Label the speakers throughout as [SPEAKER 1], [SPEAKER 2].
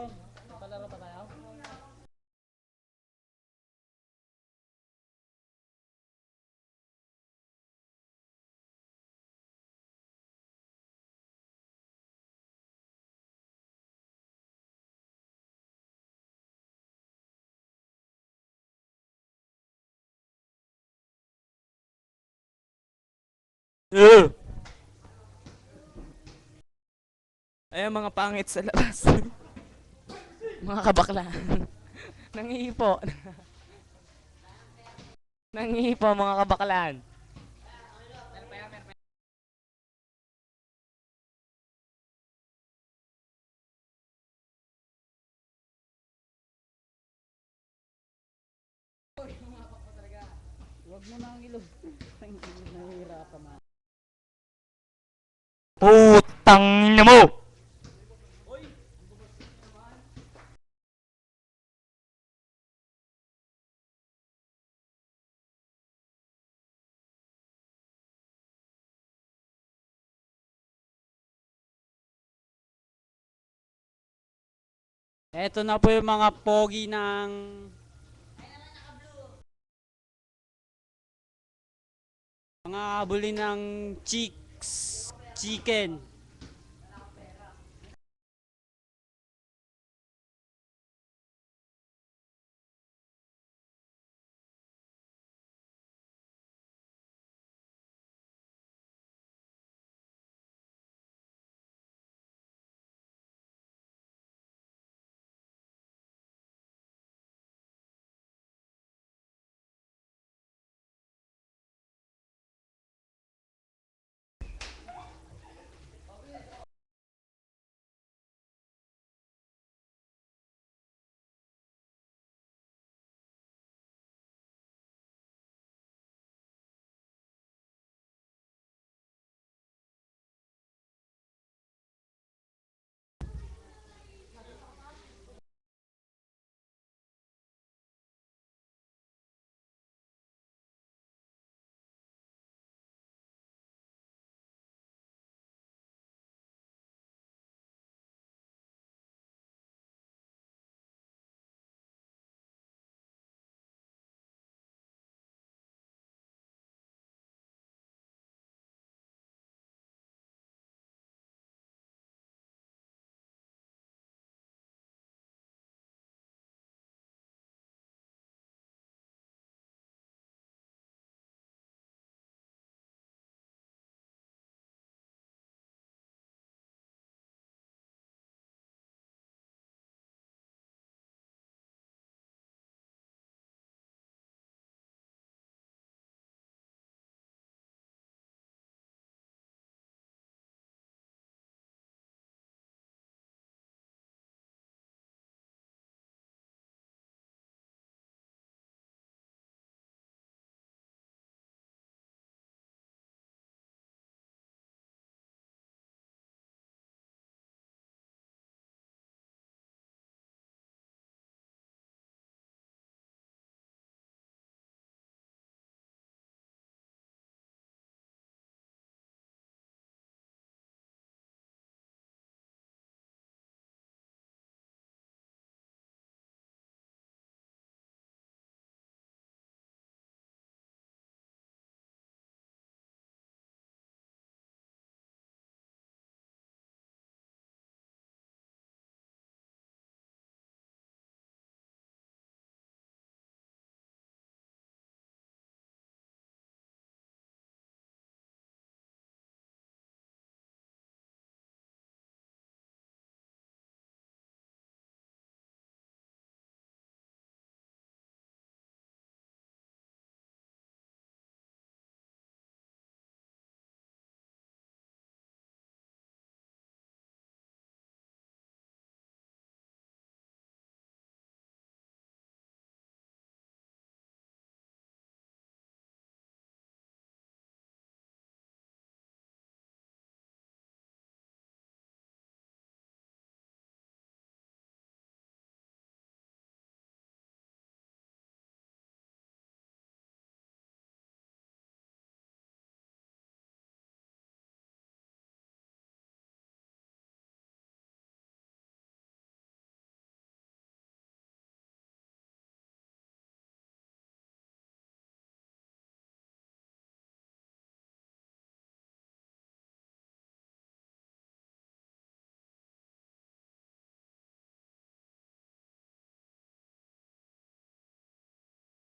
[SPEAKER 1] Bro, palaro pa tayo?
[SPEAKER 2] Ayun, mga pangit sa labas. mga kabakla. Nangihipo. Nangihipo, mga kabaklaan.
[SPEAKER 1] Huwag mo na ang ilog. Nahihirapan na.
[SPEAKER 2] Putang ina mo!
[SPEAKER 1] Eto na po yung mga pogi ng... Mga habuli ng chicks, chicken.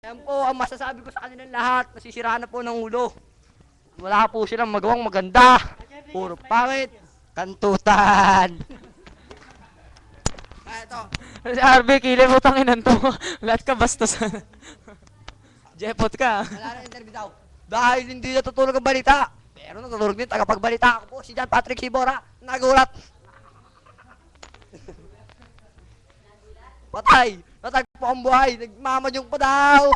[SPEAKER 3] Ayan po ang masasabi ko sa kanilang lahat. Nasisiraan na po ng ulo. Wala po silang magawang maganda. Puro pangit. Kantutan. Ah, ito.
[SPEAKER 2] Si RB, kilay mo tanginan to. Lahat ka bastos. Jepot ka.
[SPEAKER 3] Wala na interview daw. Dahil hindi natutulog ang balita. Pero natutulog din tagapagbalita ako po si John Patrick Sibora. Nagulat. Patay. Po ang buhay. Nagmamadyong pa daw.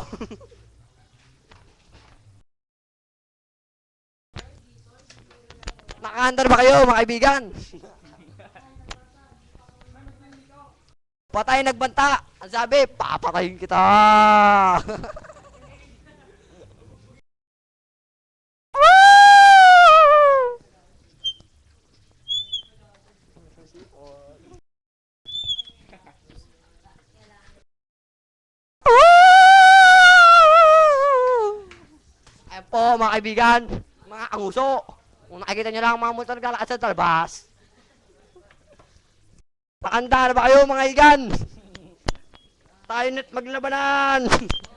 [SPEAKER 3] Nakahandar ba kayo mga kaibigan? Patay nagbanta. Ang sabi, papatayin kita. Ayan po mga kaibigan, mga anguso. Kung nakikita nyo lang ang mga motor naglalakad sa talbas. Pakanda na ba kayo mga kaibigan? Tayo net maglabanan!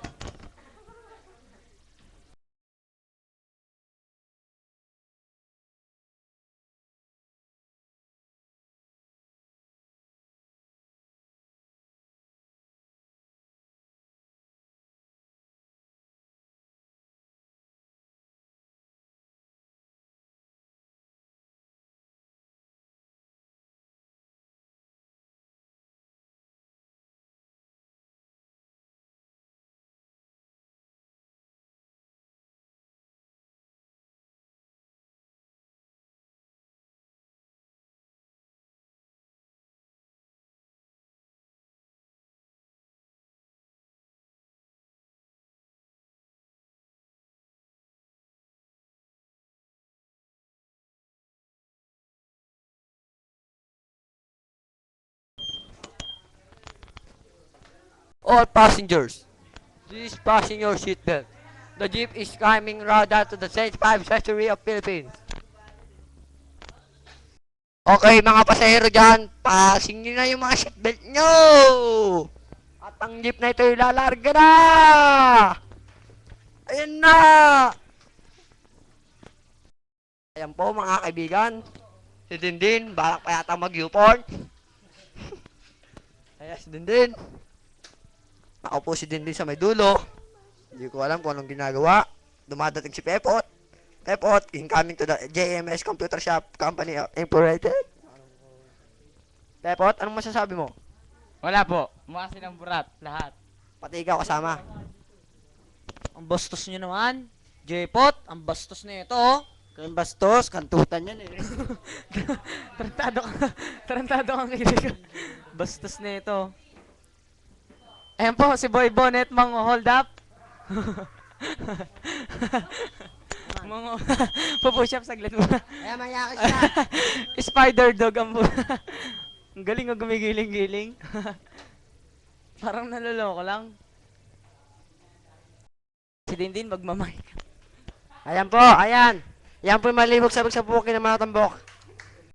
[SPEAKER 3] All passengers, please fasten your seatbelt. The jeep is climbing route to the 75th century of Philippines. Okay, mga pasahero dyan, passing nyo na yung mga seatbelt nyo! At ang jeep na ito ilalarga na! Ayan na! Ayan po mga kaibigan, si Dindin, balak pa yata mag-U-porn. Ayan si Dindin. Ako po si Dindin sa may dulo. Hindi ko alam kung anong ginagawa. Dumadating si Pepot. Pepot, incoming to the JMS Computer Shop Company Incorporated. Pepot, anong masasabi mo?
[SPEAKER 2] Wala po. Mukha silang burat. Lahat.
[SPEAKER 3] Pati ikaw kasama.
[SPEAKER 1] Ang bastos nyo naman. Jepot, ang bastos na ito. oh. Kayong bastos, kantutan yan eh.
[SPEAKER 2] Tarantado ka. Tarantado kang kilig. Bastos na ito. Ayan po, si Boy Bonnet, mang hold up. Mga pupush up saglit mo.
[SPEAKER 3] Kaya mayakis na.
[SPEAKER 2] Spider dog ang Ang galing ang gumigiling-giling. Parang naloloko lang. Si Dindin magmamay.
[SPEAKER 3] Ayan po, ayan. Yan po yung malibog sabog sa bukin ng mga tambok.